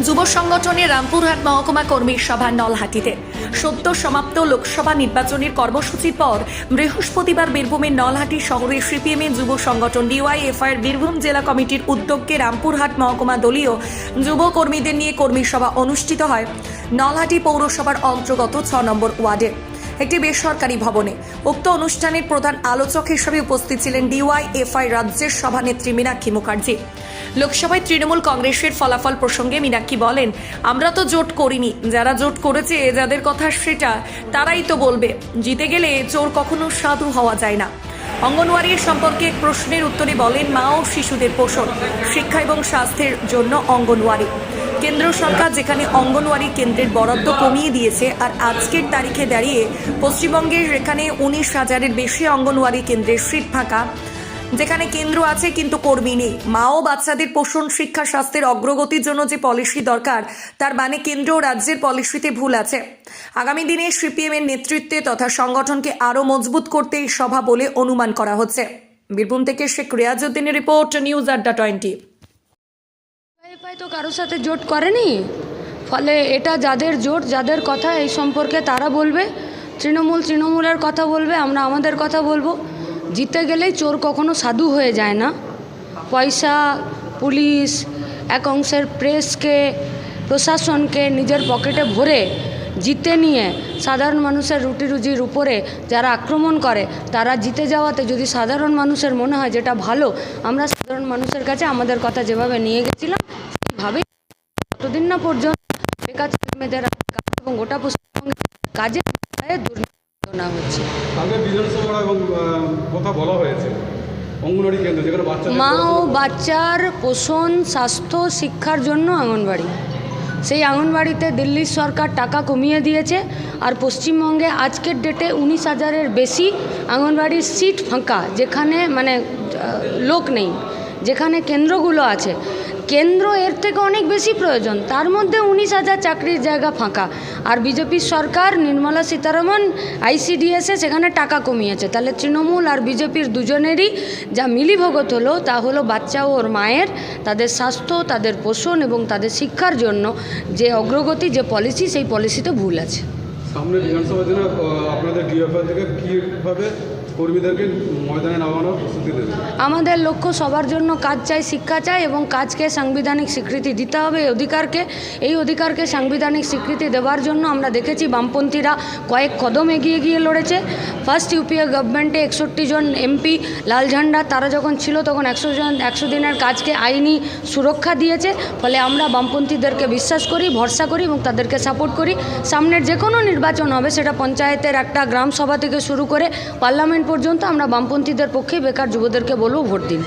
যুব সংগঠনের রামপুরহাট মহকুমা কর্মী সভা নলহাটিতে। সদ্য সমাপ্ত লোকসভা নির্বাচনের কর্মসূচির পর বৃহস্পতিবার বীরভূমের নলহাটি শহরে সিপিএমএ যুব সংগঠন ডিওয়াইএফআইয়ের বীরভূম জেলা কমিটির উদ্যোগে রামপুরহাট মহকুমা দলীয় যুব কর্মীদের নিয়ে কর্মী সভা অনুষ্ঠিত হয়। নলহাটি পৌরসভার অন্তর্গত ছ নম্বর ওয়ার্ডে। একটি বেসরকারি ভবনে। উক্ত অনুষ্ঠানের প্রধান আলোচক হিসেবে উপস্থিত ছিলেন ডিওয়াইএফআই রাজ্যের সভানেত্রী মীনাক্ষী মুখার্জি। লোকসভায় তৃণমূল কংগ্রেসের ফলাফল প্রসঙ্গে মীনাক্ষী বলেন, আমরা তো জোট করিনি। যারা জোট করেছে, যাদের কথা সেটা তারাই তো বলবে। জিতে গেলে চোর কখনো সাধু হওয়া যায় না। অঙ্গনওয়াড়ির সম্পর্কে প্রশ্নের উত্তরে বলেন, মা ও শিশুদের পোষণ, শিক্ষা এবং স্বাস্থ্যের জন্য অঙ্গনওয়াড়ি। কেন্দ্র সরকার যেখানে অঙ্গনওয়াড়ি কেন্দ্রের বরাদ্দ কমিয়ে দিয়েছে আর আজকের তারিখে দাঁড়িয়ে পশ্চিমবঙ্গের এখানে উনিশ হাজারের বেশি অঙ্গনওয়াড়ি কেন্দ্রের সিট ফাঁকা। যেখানে কেন্দ্র আছে কিন্তু কর্মী নেই। মা ও বাচ্চাদের পোষণ শিক্ষা স্বাস্থ্যের অগ্রগতির জন্য যে পলিসি দরকার, তার মানে কেন্দ্র ও রাজ্যের পলিসিতে ভুল আছে। আগামী দিনে সিপিএম এর নেতৃত্বে তথা সংগঠনকে আরও মজবুত করতে এই সভা বলে অনুমান করা হচ্ছে। বীরভূম থেকে শেখ রিয়াজউদ্দিনের রিপোর্ট, নিউজ আড্ডা টোয়েন্টি। তো কারোর সাথে জোট করেনি। ফলে এটা যাদের জোট, যাদের কথা এই সম্পর্কে তারা বলবে, তৃণমূল তৃণমূলের কথা বলবে, আমরা আমাদের কথা বলব। জিতে গেলেই চোর কখনো সাধু হয়ে যায় না। পয়সা, পুলিশ, এক অংশের প্রেসকে, প্রশাসনকে নিজের পকেটে ভরে জিতে নিয়ে সাধারণ মানুষের রুটি রুজির উপরে যারা আক্রমণ করে, তারা জিতে যাওয়াতে যদি সাধারণ মানুষের মনে হয় যেটা ভালো, আমরা সাধারণ মানুষের কাছে আমাদের কথা যেভাবে নিয়ে গেছিলাম সেইভাবেই ততদিন না পর্যন্ত বেকার ছেলেমেয়েদের এবং গোটা পশ্চিমবঙ্গে কাজের বিষয়ে দুর্নীতি না হচ্ছে কালকে বিধানসভা এবং আহ, কথা বলা হয়েছে। অঙ্গনওয়াড়ি কেন্দ্র যেখানে বাচ্চা মা ও বাচ্চার পোষণ স্বাস্থ্য শিক্ষার জন্য অঙ্গনবাড়ি সেই আঙ্গনবাড়িতে দিল্লির সরকার টাকা কমিয়ে দিয়েছে আর পশ্চিমবঙ্গে আজকের ডেটে উনিশ হাজারের বেশি আঙ্গনবাড়ির সিট ফাঁকা যেখানে মানে লোক নেই। যেখানে কেন্দ্রগুলো আছে। কেন্দ্র এর থেকে অনেক বেশি প্রয়োজন। তার মধ্যে উনিশ হাজার চাকরির জায়গা ফাঁকা। আর বিজেপির সরকার, নির্মলা সীতারামন আইসিডিএসে সেখানে টাকা কমিয়েছে। তাহলে তৃণমূল আর বিজেপির দুজনেরই যা মিলিভগত হলো, তা হলো বাচ্চা ওর মায়ের, তাদের স্বাস্থ্য, তাদের পোষণ এবং তাদের শিক্ষার জন্য যে অগ্রগতি, যে পলিসি, সেই পলিসিতে ভুল আছে। সামনে বিধানসভার জন্য আপনাদের থেকে কর্মীদেরকে ময়দানে নামানোর প্রস্তুতি দেবে। আমাদের লক্ষ্য সবার জন্য কাজ চাই, শিক্ষা চাই এবং কাজকে সাংবিধানিক স্বীকৃতি দিতে হবে। এই অধিকারকে এই অধিকারকে সাংবিধানিক স্বীকৃতি দেওয়ার জন্য আমরা দেখেছি বামপন্থীরা কয়েক কদম এগিয়ে গিয়ে লড়েছে। ফার্স্ট ইউপিএ গভর্নমেন্টে একষট্টি জন এমপি লাল ঝান্ডা, তারা যখন ছিল তখন একশো জন, একশো দিনের কাজকে আইনি সুরক্ষা দিয়েছে। ফলে আমরা বামপন্থীদেরকে বিশ্বাস করি, ভরসা করি এবং তাদেরকে সাপোর্ট করি। সামনের যে কোনো নির্বাচন হবে, সেটা পঞ্চায়েতের একটা গ্রাম সভা থেকে শুরু করে পার্লামেন্ট পর্যন্ত আমরা বামপন্থীদের পক্ষে বেকার যুবদেরকে বলব ভোট দিন।